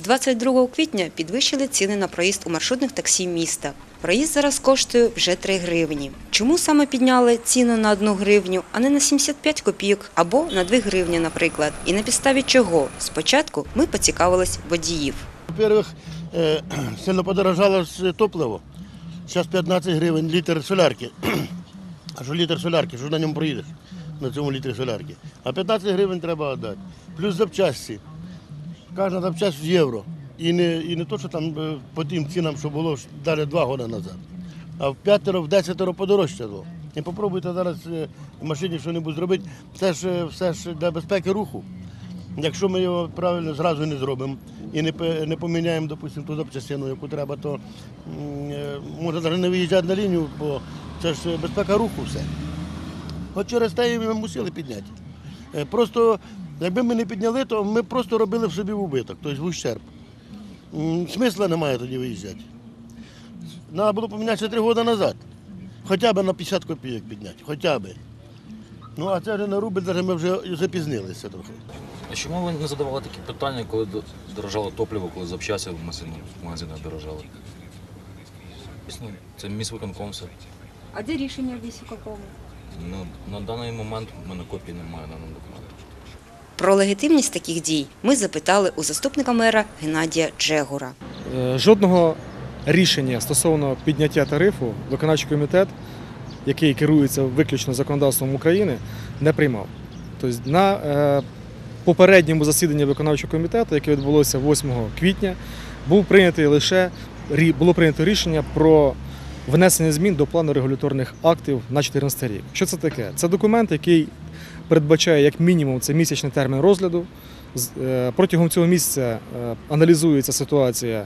22 квітня підвищили ціни на проїзд у маршрутних таксі міста. Проїзд зараз коштує вже 3 гривні. Чому саме підняли ціну на 1 гривню, а не на 75 копійок або на 2 гривні, наприклад? І на підставі чого? Спочатку ми поцікавились водіїв. Во-первых, е, сильно подорожало топливо. Зараз 15 гривень літр солярки. А що літр солярки, що на ньому проїдеш? На цьому літрі солярки. А 15 гривень треба віддати. Плюс запчасті. Кожна запчасть в євро. І не, і не то, що там е, по тим цінам, що було далі два роки назад. А в п'ятеро, в десятеро подорожчало. І попробуйте зараз е, в машині щось зробити. Це ж е, все ж для безпеки руху. Якщо ми його правильно зразу не зробимо і не, не поміняємо, допустимо, ту запчастину, яку треба, то може навіть не виїжджати на лінію, бо це ж безпека руху все. От через те ми мусили підняти. Просто, якби ми не підняли, то ми просто робили в собі в убиток, тобто в ущерб. Смисла немає тоді виїжджати. Треба було поміняти ще три роки назад. Хоча б на 50 копійок підняти, хоча б. Ну, а це вже на рубль, навіть ми вже запізнилися трохи. А чому ви не задавали такі питання, коли до- дорожало топливо, коли запчасти в магазинах, в магазинах дорожали? Ну, Це міськвиконком все. А де рішення в військовому? Ну, на даний момент в мене копії немає на документу. Про легітимність таких дій ми запитали у заступника мера Геннадія Джегура. Е, Жодного рішення стосовно підняття тарифу виконавчий комітет, який керується виключно законодавством України, не приймав. Тобто на е, попередньому засіданні виконавчого комітету, яке відбулося 8 квітня, був прийнятий лише було прийнято рішення про внесення змін до плану регуляторних актів на 2014 рік. Що це таке? Це документ, який передбачає як мінімум це місячний термін розгляду. Е, Протягом цього місяця е, аналізується ситуація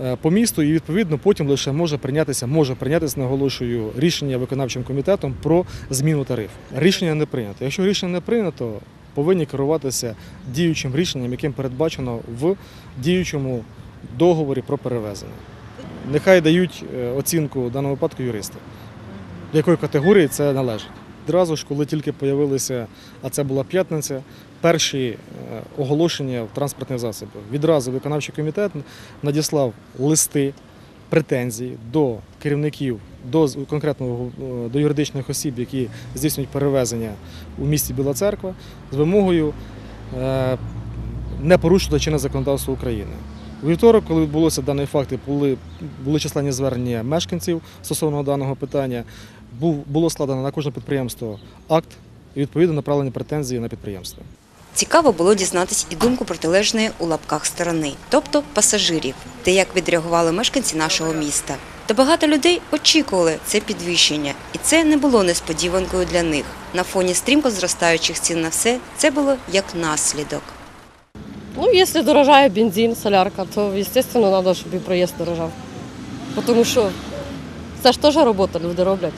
е, по місту, і відповідно потім лише може прийнятися, може прийнятися, наголошую, рішення виконавчим комітетом про зміну тарифу. Рішення не прийнято. Якщо рішення не прийнято, повинні керуватися діючим рішенням, яким передбачено в діючому договорі про перевезення. Нехай дають е, оцінку в даному випадку юристи, до якої категорії це належить. Одразу ж, коли тільки з'явилися, а це була п'ятниця, перші е, оголошення в транспортних засобах. Відразу виконавчий комітет надіслав листи, претензії до керівників, до з- конкретно е, до юридичних осіб, які здійснюють перевезення у місті Біла Церква, з вимогою не порушувати чинне законодавство України. Вівторок, коли відбулося даний факт, і були, були численні звернення мешканців стосовно даного питання, був, було складено на кожне підприємство акт і відповідно направлені претензії на підприємство. Цікаво було дізнатись і думку протилежної у лапках сторони, тобто пасажирів, те, як відреагували мешканці нашого міста. Та багато людей очікували це підвищення, і це не було несподіванкою для них. На фоні стрімко зростаючих цін на все це було як наслідок. Ну, если дорожає бензин, солярка, то, естественно, треба, щоб і проїзд дорожав. Тому що це ж теж робота, люди роблять.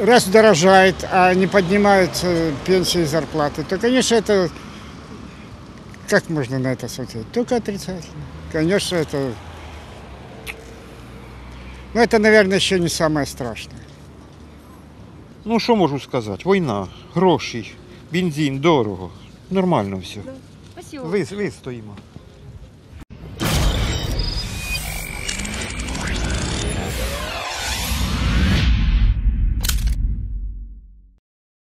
раз дорожает, а не поднимают э, пенсии и зарплаты, то, конечно, это... Как можно на это смотреть? Только отрицательно. Конечно, это... Ну, это, наверное, еще не самое страшное. Ну, що можу сказати? Війна, гроші, бензин, дорого. Нормально все. Ви, вистоїмо.